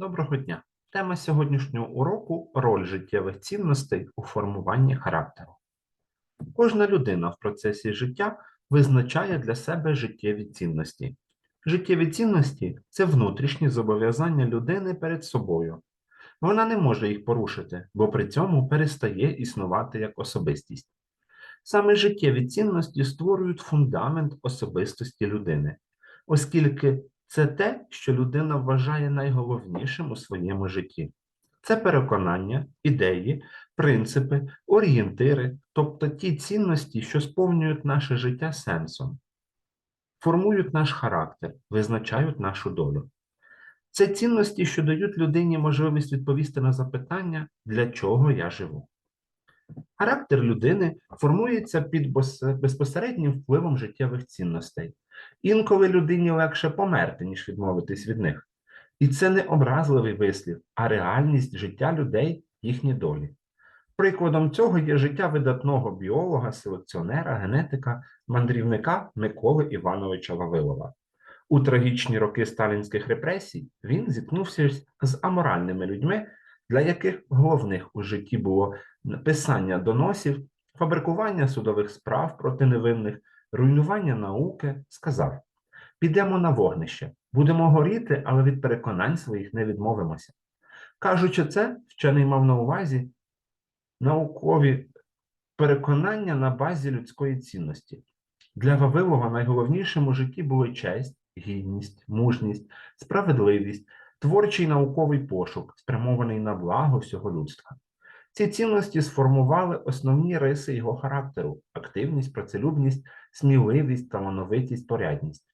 Доброго дня! Тема сьогоднішнього уроку роль життєвих цінностей у формуванні характеру. Кожна людина в процесі життя визначає для себе життєві цінності. Життєві цінності це внутрішні зобов'язання людини перед собою. Вона не може їх порушити, бо при цьому перестає існувати як особистість. Саме життєві цінності створюють фундамент особистості людини, оскільки це те, що людина вважає найголовнішим у своєму житті. Це переконання, ідеї, принципи, орієнтири, тобто ті цінності, що сповнюють наше життя сенсом, формують наш характер, визначають нашу долю. Це цінності, що дають людині можливість відповісти на запитання, для чого я живу. Характер людини формується під безпосереднім впливом життєвих цінностей. Інколи людині легше померти, ніж відмовитись від них. І це не образливий вислів, а реальність життя людей, їхні долі. Прикладом цього є життя видатного біолога, селекціонера, генетика, мандрівника Миколи Івановича Вавилова. У трагічні роки сталінських репресій він зіткнувся з аморальними людьми, для яких головних у житті було написання доносів, фабрикування судових справ проти невинних, руйнування науки, сказав: підемо на вогнище, будемо горіти, але від переконань своїх не відмовимося. Кажучи це, вчений мав на увазі наукові переконання на базі людської цінності. Для Вавилова найголовнішим у житті були честь, гідність, мужність, справедливість, творчий науковий пошук, спрямований на благо всього людства. Ці цінності сформували основні риси його характеру: активність, працелюбність, сміливість, талановитість, порядність.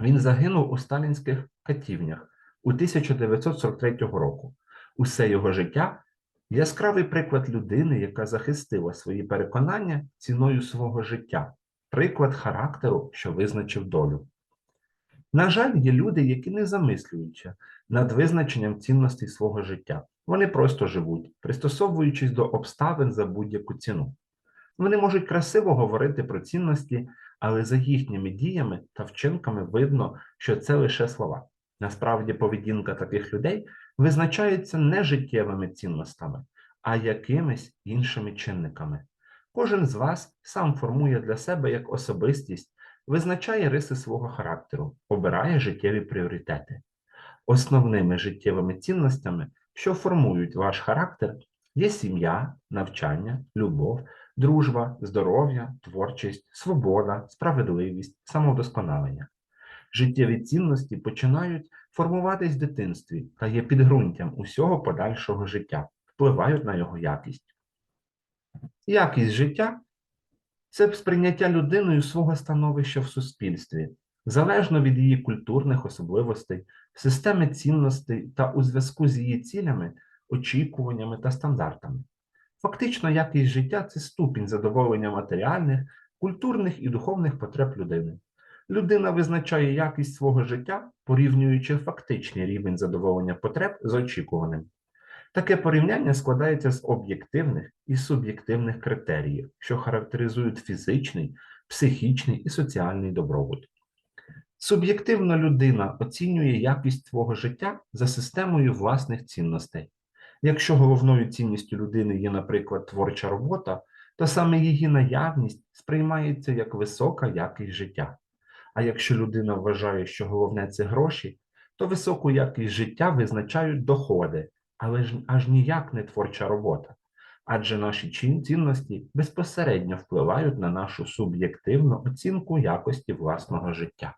Він загинув у сталінських катівнях у 1943 року. Усе його життя яскравий приклад людини, яка захистила свої переконання ціною свого життя, приклад характеру, що визначив долю. На жаль, є люди, які не замислюються над визначенням цінностей свого життя. Вони просто живуть, пристосовуючись до обставин за будь-яку ціну. Вони можуть красиво говорити про цінності, але за їхніми діями та вчинками видно, що це лише слова. Насправді, поведінка таких людей визначається не життєвими цінностями, а якимись іншими чинниками. Кожен з вас сам формує для себе як особистість, визначає риси свого характеру, обирає життєві пріоритети. Основними життєвими цінностями, що формують ваш характер, є сім'я, навчання, любов, дружба, здоров'я, творчість, свобода, справедливість, самовдосконалення. Життєві цінності починають формуватись в дитинстві та є підґрунтям усього подальшого життя, впливають на його якість. Якість життя це сприйняття людиною свого становища в суспільстві, залежно від її культурних особливостей, системи цінностей та у зв'язку з її цілями, очікуваннями та стандартами. Фактично, якість життя це ступінь задоволення матеріальних, культурних і духовних потреб людини. Людина визначає якість свого життя, порівнюючи фактичний рівень задоволення потреб з очікуваним. Таке порівняння складається з об'єктивних і суб'єктивних критеріїв, що характеризують фізичний, психічний і соціальний добробут. Суб'єктивно людина оцінює якість свого життя за системою власних цінностей. Якщо головною цінністю людини є, наприклад, творча робота, то саме її наявність сприймається як висока якість життя. А якщо людина вважає, що головне це гроші, то високу якість життя визначають доходи, але ж аж ніяк не творча робота. Адже наші цінності безпосередньо впливають на нашу суб'єктивну оцінку якості власного життя.